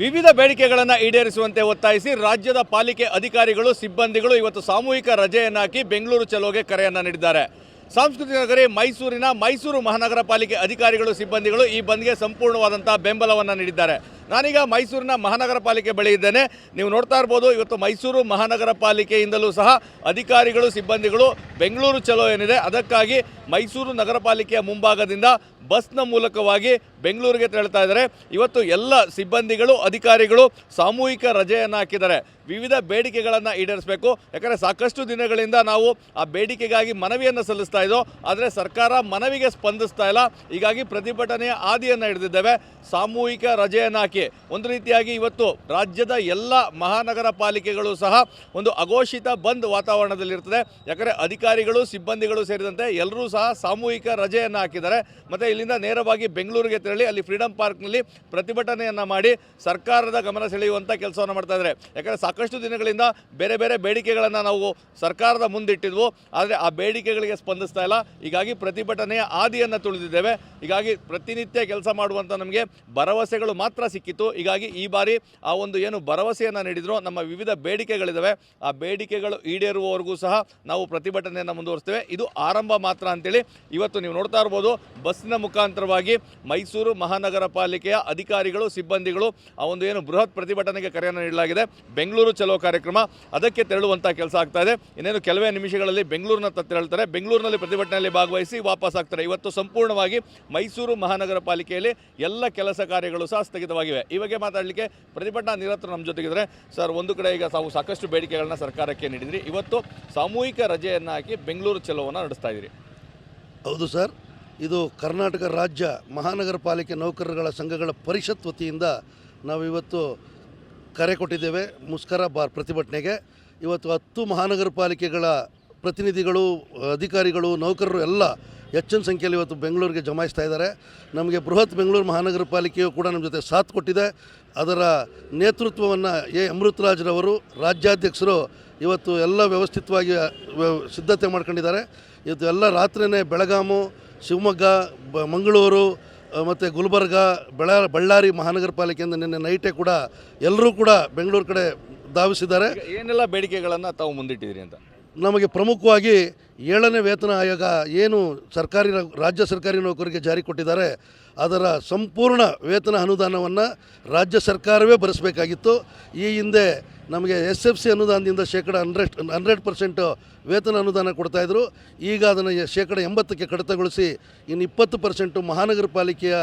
ವಿವಿಧ ಬೇಡಿಕೆಗಳನ್ನು ಈಡೇರಿಸುವಂತೆ ಒತ್ತಾಯಿಸಿ ರಾಜ್ಯದ ಪಾಲಿಕೆ ಅಧಿಕಾರಿಗಳು, ಸಿಬ್ಬಂದಿಗಳು ಇವತ್ತು ಸಾಮೂಹಿಕ ರಜೆಯನ್ನು ಹಾಕಿ ಬೆಂಗಳೂರು ಚಲೋಗೆ ಕರೆಯನ್ನು ನೀಡಿದ್ದಾರೆ. ಸಾಂಸ್ಕೃತಿಕ ನಗರಿ ಮೈಸೂರಿನ ಮೈಸೂರು ಮಹಾನಗರ ಪಾಲಿಕೆ ಅಧಿಕಾರಿಗಳು, ಸಿಬ್ಬಂದಿಗಳು ಈ ಬಂದ್ಗೆ ಸಂಪೂರ್ಣವಾದಂಥ ಬೆಂಬಲವನ್ನು ನೀಡಿದ್ದಾರೆ. ನಾನೀಗ ಮೈಸೂರಿನ ಮಹಾನಗರ ಪಾಲಿಕೆ ಬಳಿ ಇದ್ದೇನೆ. ನೀವು ನೋಡ್ತಾ ಇರ್ಬೋದು, ಇವತ್ತು ಮೈಸೂರು ಮಹಾನಗರ ಪಾಲಿಕೆಯಿಂದಲೂ ಸಹ ಅಧಿಕಾರಿಗಳು, ಸಿಬ್ಬಂದಿಗಳು ಬೆಂಗಳೂರು ಚಲೋ ಏನಿದೆ. ಅದಕ್ಕಾಗಿ ಮೈಸೂರು ನಗರ ಪಾಲಿಕೆಯ ಮುಂಭಾಗದಿಂದ ಬಸ್ನ ಮೂಲಕವಾಗಿ ಬೆಂಗಳೂರಿಗೆ ತೆರಳ್ತಾ ಇದ್ದಾರೆ. ಇವತ್ತು ಎಲ್ಲ ಸಿಬ್ಬಂದಿಗಳು, ಅಧಿಕಾರಿಗಳು ಸಾಮೂಹಿಕ ರಜೆಯನ್ನು ಹಾಕಿದ್ದಾರೆ. ವಿವಿಧ ಬೇಡಿಕೆಗಳನ್ನು ಈಡೇರಿಸಬೇಕು. ಯಾಕಂದರೆ ಸಾಕಷ್ಟು ದಿನಗಳಿಂದ ನಾವು ಆ ಬೇಡಿಕೆಗಾಗಿ ಮನವಿಯನ್ನು ಸಲ್ಲಿಸ್ತಾ ಇದ್ದೋ, ಆದರೆ ಸರ್ಕಾರ ಮನವಿಗೆ ಸ್ಪಂದಿಸ್ತಾ ಇಲ್ಲ. ಹೀಗಾಗಿ ಪ್ರತಿಭಟನೆಯ ಆದಿಯನ್ನು ಹಿಡಿದಿದ್ದೇವೆ. ಸಾಮೂಹಿಕ ರಜೆಯನ್ನು ಹಾಕಿ ಒಂದು ರೀತಿಯಾಗಿ ಇವತ್ತು ರಾಜ್ಯದ ಎಲ್ಲ ಮಹಾನಗರ ಪಾಲಿಕೆಗಳು ಸಹ ಒಂದು ಅಘೋಷಿತ ಬಂದ್ ವಾತಾವರಣದಲ್ಲಿರ್ತದೆ ಯಾಕಂದರೆ ಅಧಿಕಾರಿಗಳು, ಸಿಬ್ಬಂದಿಗಳು ಸೇರಿದಂತೆ ಎಲ್ಲರೂ ಸಹ ಸಾಮೂಹಿಕ ರಜೆಯನ್ನು ಹಾಕಿದ್ದಾರೆ. ಮತ್ತು ಇಲ್ಲಿಂದ ನೇರವಾಗಿ ಬೆಂಗಳೂರಿಗೆ ತೆರಳಿ ಅಲ್ಲಿ ಫ್ರೀಡಂ ಪಾರ್ಕ್ನಲ್ಲಿ ಪ್ರತಿಭಟನೆಯನ್ನು ಮಾಡಿ ಸರ್ಕಾರದ ಗಮನ ಸೆಳೆಯುವಂಥ ಕೆಲಸವನ್ನು ಮಾಡ್ತಾ ಇದ್ದಾರೆ. ಯಾಕಂದರೆ ಸಾಕಷ್ಟು ದಿನಗಳಿಂದ ಬೇರೆ ಬೇರೆ ಬೇಡಿಕೆಗಳನ್ನು ನಾವು ಸರ್ಕಾರದ ಮುಂದಿಟ್ಟಿದ್ವು. ಆದರೆ ಆ ಬೇಡಿಕೆಗಳಿಗೆ ಸ್ಪಂದಿಸ್ತಾ ಇಲ್ಲ. ಹೀಗಾಗಿ ಪ್ರತಿಭಟನೆಯ ಆದಿಯನ್ನು ತುಳಿದಿದ್ದೇವೆ. ಹೀಗಾಗಿ ಪ್ರತಿನಿತ್ಯ ಕೆಲಸ ಮಾಡುವಂಥ ನಮಗೆ ಭರವಸೆಗಳು ಮಾತ್ರ ಸಿಕ್ಕಿತ್ತು. ಹೀಗಾಗಿ ಈ ಬಾರಿ ಆ ಒಂದು ಏನು ಭರವಸೆಯನ್ನು ನೀಡಿದ್ರು. ನಮ್ಮ ವಿವಿಧ ಬೇಡಿಕೆಗಳಿದ್ದಾವೆ ಆ ಬೇಡಿಕೆಗಳು ಈಡೇರುವವರೆಗೂ ಸಹ ನಾವು ಪ್ರತಿಭಟನೆಯನ್ನು ಮುಂದುವರಿಸ್ತೇವೆ. ಇದು ಆರಂಭ ಮಾತ್ರ ಅಂತೇಳಿ ಇವತ್ತು ನೀವು ನೋಡ್ತಾ ಇರ್ಬೋದು. ಬಸ್ಸಿನ ಮುಖಾಂತರವಾಗಿ ಮೈಸೂರು ಮಹಾನಗರ ಪಾಲಿಕೆಯ ಅಧಿಕಾರಿಗಳು, ಸಿಬ್ಬಂದಿಗಳು ಆ ಒಂದು ಏನು ಬೃಹತ್ ಪ್ರತಿಭಟನೆಗೆ ಕರೆಯನ್ನು ನೀಡಲಾಗಿದೆ. ಬೆಂಗಳೂರು ಚಲೋ ಕಾರ್ಯಕ್ರಮ. ಅದಕ್ಕೆ ತೆರಳುವಂಥ ಕೆಲಸ ಆಗ್ತಾ ಇದೆ. ಇನ್ನೇನು ಕೆಲವೇ ನಿಮಿಷಗಳಲ್ಲಿ ಬೆಂಗಳೂರಿನ ತೆರಳ್ತಾರೆ. ಬೆಂಗಳೂರಿನಲ್ಲಿ ಪ್ರತಿಭಟನೆಯಲ್ಲಿ ಭಾಗವಹಿಸಿ ವಾಪಸ್ ಆಗ್ತಾರೆ. ಇವತ್ತು ಸಂಪೂರ್ಣವಾಗಿ ಮೈಸೂರು ಮಹಾನಗರ ಪಾಲಿಕೆಯಲ್ಲಿ ಎಲ್ಲ ಕೆಲಸ ಕಾರ್ಯಗಳು ಸಹ ಸ್ಥಗಿತವಾಗಿವೆ. ಈ ಬಗ್ಗೆ ಮಾತಾಡಲಿಕ್ಕೆ ಪ್ರತಿಭಟನಾ ನಿರತರು ನಮ್ಮ ಜೊತೆಗಿದ್ರೆ ಸರ್, ಒಂದು ಕಡೆ ಈಗ ತಾವು ಸಾಕಷ್ಟು ಬೇಡಿಕೆಗಳನ್ನ ಸರ್ಕಾರಕ್ಕೆ ನೀಡಿದ್ರಿ. ಇವತ್ತು ಸಾಮೂಹಿಕ ರಜೆಯನ್ನು ಹಾಕಿ ಬೆಂಗಳೂರು ಚಲೋವನ್ನು ನಡೆಸ್ತಾ ಇದ್ದೀರಿ. ಹೌದು ಸರ್. ಇದು ಕರ್ನಾಟಕ ರಾಜ್ಯ ಮಹಾನಗರ ಪಾಲಿಕೆ ನೌಕರರುಗಳ ಸಂಘಗಳ ಪರಿಷತ್ ವತಿಯಿಂದ ನಾವು ಇವತ್ತು ಕರೆ ಕೊಟ್ಟಿದ್ದೇವೆ ಮುಸ್ಕರ ಬಾರ್ ಪ್ರತಿಭಟನೆಗೆ. ಇವತ್ತು ಹತ್ತು ಮಹಾನಗರ ಪಾಲಿಕೆಗಳ ಪ್ರತಿನಿಧಿಗಳು, ಅಧಿಕಾರಿಗಳು, ನೌಕರರು ಎಲ್ಲ ಹೆಚ್ಚಿನ ಸಂಖ್ಯೆಯಲ್ಲಿ ಇವತ್ತು ಬೆಂಗಳೂರಿಗೆ ಜಮಾಯಿಸ್ತಾ ಇದ್ದಾರೆ. ನಮಗೆ ಬೃಹತ್ ಬೆಂಗಳೂರು ಮಹಾನಗರ ಪಾಲಿಕೆಯು ಕೂಡ ನಮ್ಮ ಜೊತೆ ಸಾಥ್ ಕೊಟ್ಟಿದೆ. ಅದರ ನೇತೃತ್ವವನ್ನು ಎ. ಅಮೃತರಾಜ್ರವರು ರಾಜ್ಯಾಧ್ಯಕ್ಷರು ಇವತ್ತು ಎಲ್ಲ ವ್ಯವಸ್ಥಿತವಾಗಿ ವ್ಯ- ಸಿದ್ಧತೆ ಮಾಡ್ಕೊಂಡಿದ್ದಾರೆ. ಇವತ್ತು ಎಲ್ಲ ರಾತ್ರಿಯೇ ಬೆಳಗಾಮು ಶಿವಮೊಗ್ಗ ಬ ಮಂಗಳೂರು ಮತ್ತು ಗುಲ್ಬರ್ಗ ಬೆಳ ಬಳ್ಳಾರಿ ಮಹಾನಗರ ಪಾಲಿಕೆಯಿಂದ ನಿನ್ನೆ ನೈಟೇ ಕೂಡ ಎಲ್ಲರೂ ಕೂಡ ಬೆಂಗಳೂರು ಕಡೆ ಧಾವಿಸಿದ್ದಾರೆ. ಏನೆಲ್ಲ ಬೇಡಿಕೆಗಳನ್ನು ತಾವು ಮುಂದಿಟ್ಟಿದ್ದೀರಿ ಅಂತ? ನಮಗೆ ಪ್ರಮುಖವಾಗಿ ಏಳನೇ ವೇತನ ಆಯೋಗ ಏನು ಸರ್ಕಾರಿ ರಾಜ್ಯ ಸರ್ಕಾರಿ ನೌಕರಿಗೆ ಜಾರಿ ಕೊಟ್ಟಿದ್ದಾರೆ, ಅದರ ಸಂಪೂರ್ಣ ವೇತನ ಅನುದಾನವನ್ನು ರಾಜ್ಯ ಸರ್ಕಾರವೇ ಭರಿಸಬೇಕಾಗಿತ್ತು. ಈ ಹಿಂದೆ ನಮಗೆ ಎಸ್ ಎಫ್ ಸಿ ಅನುದಾನದಿಂದ ಶೇಕಡ ಹಂಡ್ರೆಡ್ ಹಂಡ್ರೆಡ್ ಪರ್ಸೆಂಟು ವೇತನ ಅನುದಾನ ಕೊಡ್ತಾಯಿದ್ರು ಈಗ ಅದನ್ನು ಶೇಕಡ ಎಂಬತ್ತಕ್ಕೆ ಕಡಿತಗೊಳಿಸಿ ಇನ್ನು ಇಪ್ಪತ್ತು ಪರ್ಸೆಂಟು ಮಹಾನಗರ ಪಾಲಿಕೆಯ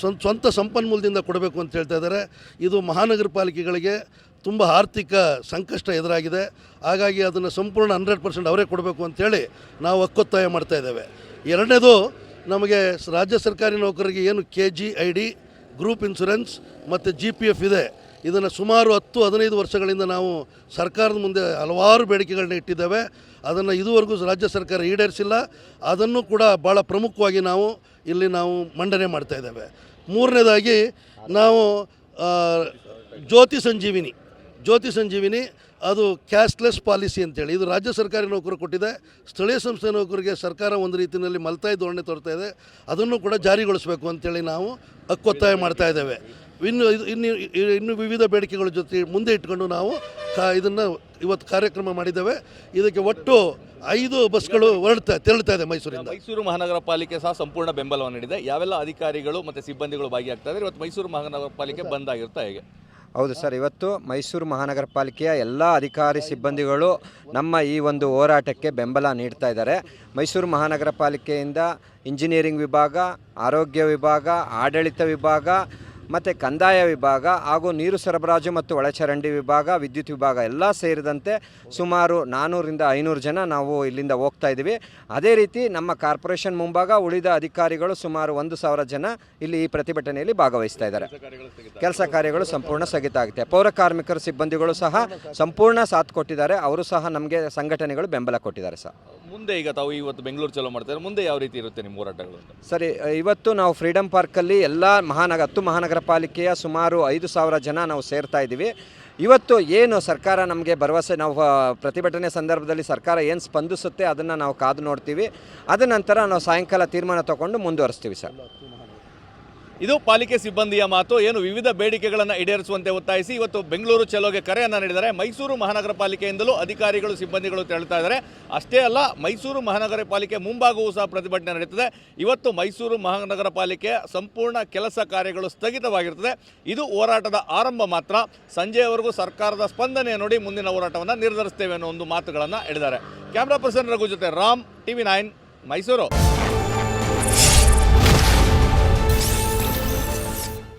ಸ್ವಂತ ಸಂಪನ್ಮೂಲದಿಂದ ಕೊಡಬೇಕು ಅಂತ ಹೇಳ್ತಾ ಇದ್ದಾರೆ. ಇದು ಮಹಾನಗರ ಪಾಲಿಕೆಗಳಿಗೆ ತುಂಬ ಆರ್ಥಿಕ ಸಂಕಷ್ಟ ಎದುರಾಗಿದೆ. ಹಾಗಾಗಿ ಅದನ್ನು ಸಂಪೂರ್ಣ ಹಂಡ್ರೆಡ್ ಪರ್ಸೆಂಟ್ ಅವರೇ ಕೊಡಬೇಕು ಅಂತೇಳಿ ನಾವು ಹಕ್ಕೊತ್ತಾಯ ಮಾಡ್ತಾ ಇದ್ದೇವೆ. ಎರಡನೇದು, ನಮಗೆ ರಾಜ್ಯ ಸರ್ಕಾರಿ ನೌಕರರಿಗೆ ಏನು K G I D group insurance ಮತ್ತು ಜಿ ಪಿ ಎಫ್ ಇದೆ. ಇದನ್ನು ಸುಮಾರು ಹತ್ತು, ಹದಿನೈದು ವರ್ಷಗಳಿಂದ ನಾವು ಸರ್ಕಾರದ ಮುಂದೆ ಹಲವಾರು ಬೇಡಿಕೆಗಳನ್ನ ಇಟ್ಟಿದ್ದೇವೆ. ಅದನ್ನು ಇದುವರೆಗೂ ರಾಜ್ಯ ಸರ್ಕಾರ ಈಡೇರಿಸಿಲ್ಲ. ಅದನ್ನು ಕೂಡ ಭಾಳ ಪ್ರಮುಖವಾಗಿ ನಾವು ಇಲ್ಲಿ ನಾವು ಮಂಡನೆ ಮಾಡ್ತಾ ಇದ್ದೇವೆ. ಮೂರನೇದಾಗಿ, ನಾವು ಜ್ಯೋತಿ ಸಂಜೀವಿನಿ. ಜ್ಯೋತಿ ಸಂಜೀವಿನಿ, ಅದು ಕ್ಯಾಶ್ಲೆಸ್ ಪಾಲಿಸಿ ಅಂತೇಳಿ. ಇದು ರಾಜ್ಯ ಸರ್ಕಾರಿ ನೌಕರು ಕೊಟ್ಟಿದೆ. ಸ್ಥಳೀಯ ಸಂಸ್ಥೆ ನೌಕರಿಗೆ ಸರ್ಕಾರ ಒಂದು ರೀತಿಯಲ್ಲಿ ಮಲ್ತಾಯಿ ಧೋರಣೆ ತೋರ್ತಾ ಇದೆ. ಅದನ್ನು ಕೂಡ ಜಾರಿಗೊಳಿಸಬೇಕು ಅಂತೇಳಿ ನಾವು ಹಕ್ಕೊತ್ತಾಯ ಮಾಡ್ತಾ ಇದ್ದೇವೆ. ಇನ್ನು ಇನ್ನು ಇನ್ನು ವಿವಿಧ ಬೇಡಿಕೆಗಳ ಜೊತೆ ಮುಂದೆ ಇಟ್ಕೊಂಡು ನಾವು ಕಾ, ಇದನ್ನು ಇವತ್ತು ಕಾರ್ಯಕ್ರಮ ಮಾಡಿದ್ದೇವೆ. ಇದಕ್ಕೆ ಒಟ್ಟು ಐದು ಬಸ್ಗಳು ಹೊರಡ್ತಾ, ತೆರಳ್ತಾ ಇದೆ ಮೈಸೂರಿಂದ. ಮೈಸೂರು ಮಹಾನಗರ ಪಾಲಿಕೆ ಸಹ ಸಂಪೂರ್ಣ ಬೆಂಬಲವನ್ನು ನೀಡಿದೆ. ಯಾವೆಲ್ಲ ಅಧಿಕಾರಿಗಳು ಮತ್ತು ಸಿಬ್ಬಂದಿಗಳು ಭಾಗಿಯಾಗ್ತಾ ಇದ್ದಾರೆ, ಇವತ್ತು ಮೈಸೂರು ಮಹಾನಗರ ಪಾಲಿಕೆ ಬಂದ್ ಆಗಿರ್ತಾ ಹೇಗೆ? ಹೌದು ಸರ್, ಇವತ್ತು ಮೈಸೂರು ಮಹಾನಗರ ಪಾಲಿಕೆಯ ಎಲ್ಲ ಅಧಿಕಾರಿ ಸಿಬ್ಬಂದಿಗಳು ನಮ್ಮ ಈ ಒಂದು ಹೋರಾಟಕ್ಕೆ ಬೆಂಬಲ ನೀಡ್ತಾ ಇದ್ದಾರೆ. ಮೈಸೂರು ಮಹಾನಗರ ಪಾಲಿಕೆಯಿಂದ ಇಂಜಿನಿಯರಿಂಗ್ ವಿಭಾಗ, ಆರೋಗ್ಯ ವಿಭಾಗ, ಆಡಳಿತ ವಿಭಾಗ ಮತ್ತು ಕಂದಾಯ ವಿಭಾಗ ಹಾಗೂ ನೀರು ಸರಬರಾಜು ಮತ್ತು ಒಳಚರಂಡಿ ವಿಭಾಗ ವಿದ್ಯುತ್ ವಿಭಾಗ ಎಲ್ಲ ಸೇರಿದಂತೆ ಸುಮಾರು ನಾನ್ನೂರಿಂದ ಐನೂರು ಜನ ನಾವು ಇಲ್ಲಿಂದ ಹೋಗ್ತಾ ಇದ್ದೀವಿ. ಅದೇ ರೀತಿ ನಮ್ಮ ಕಾರ್ಪೊರೇಷನ್ ಮುಂಭಾಗ ಉಳಿದ ಅಧಿಕಾರಿಗಳು ಸುಮಾರು ಒಂದು ಸಾವಿರ ಜನ ಇಲ್ಲಿ ಈ ಪ್ರತಿಭಟನೆಯಲ್ಲಿ ಭಾಗವಹಿಸ್ತಾ ಇದ್ದಾರೆ. ಕೆಲಸ ಕಾರ್ಯಗಳು ಸಂಪೂರ್ಣ ಸ್ಥಗಿತ ಆಗುತ್ತೆ. ಪೌರ ಕಾರ್ಮಿಕರು ಸಿಬ್ಬಂದಿಗಳು ಸಹ ಸಂಪೂರ್ಣ ಸಾಥ್ ಕೊಟ್ಟಿದ್ದಾರೆ. ಅವರು ಸಹ ನಮಗೆ ಸಂಘಟನೆಗಳು ಬೆಂಬಲ ಕೊಟ್ಟಿದ್ದಾರೆ ಸರ್. ಮುಂದೆ ಈಗ ತಾವು ಇವತ್ತು ಬೆಂಗಳೂರು ಚಲೋ ಮಾಡ್ತಾರೆ? ಮುಂದೆ ಯಾವ ರೀತಿ ಇರುತ್ತೆ ನಿಮ್ಮ ಹೋರಾಟಗಳು ಸರಿ ಇವತ್ತು ನಾವು ಫ್ರೀಡಂ ಪಾರ್ಕಲ್ಲಿ ಎಲ್ಲ ಮಹಾನಗರ ಹತ್ತು ಮಹಾನಗರ ಪಾಲಿಕೆಯ ಸುಮಾರು ಐದು ಸಾವಿರ ಜನ ನಾವು ಸೇರ್ತಾ ಇದ್ದೀವಿ. ಇವತ್ತು ಏನು ಸರ್ಕಾರ ನಮಗೆ ಭರವಸೆ, ನಾವು ಪ್ರತಿಭಟನೆ ಸಂದರ್ಭದಲ್ಲಿ ಸರ್ಕಾರ ಏನು ಸ್ಪಂದಿಸುತ್ತೆ ಅದನ್ನು ನಾವು ಕಾದು ನೋಡ್ತೀವಿ. ಅದ ನಂತರ ನಾವು ಸಾಯಂಕಾಲ ತೀರ್ಮಾನ ತಗೊಂಡು ಮುಂದುವರಿಸ್ತೀವಿ ಸರ್. ಇದು ಪಾಲಿಕೆ ಸಿಬ್ಬಂದಿಯ ಮಾತು. ಏನು ವಿವಿಧ ಬೇಡಿಕೆಗಳನ್ನು ಈಡೇರಿಸುವಂತೆ ಒತ್ತಾಯಿಸಿ ಇವತ್ತು ಬೆಂಗಳೂರು ಚಲೋಗೆ ಕರೆಯನ್ನು ನೀಡಿದ್ದಾರೆ. ಮೈಸೂರು ಮಹಾನಗರ ಪಾಲಿಕೆಯಿಂದಲೂ ಅಧಿಕಾರಿಗಳು, ಸಿಬ್ಬಂದಿಗಳು ತೆರಳುತ್ತಾ ಇದ್ದಾರೆ. ಅಷ್ಟೇ ಅಲ್ಲ, ಮೈಸೂರು ಮಹಾನಗರ ಪಾಲಿಕೆ ಮುಂಭಾಗವೂ ಸಹ ಪ್ರತಿಭಟನೆ ನಡೆಯುತ್ತದೆ. ಇವತ್ತು ಮೈಸೂರು ಮಹಾನಗರ ಪಾಲಿಕೆ ಸಂಪೂರ್ಣ ಕೆಲಸ ಕಾರ್ಯಗಳು ಸ್ಥಗಿತವಾಗಿರುತ್ತದೆ. ಇದು ಹೋರಾಟದ ಆರಂಭ ಮಾತ್ರ. ಸಂಜೆಯವರೆಗೂ ಸರ್ಕಾರದ ಸ್ಪಂದನೆ ನೋಡಿ ಮುಂದಿನ ಹೋರಾಟವನ್ನು ನಿರ್ಧರಿಸ್ತೇವೆ ಅನ್ನೋ ಒಂದು ಮಾತುಗಳನ್ನು ಹೇಳಿದ್ದಾರೆ. ಕ್ಯಾಮ್ರಾ ಪರ್ಸನ್ ರಘು ಜೊತೆ ರಾಮ್, ಟಿವಿ ನೈನ್, ಮೈಸೂರು.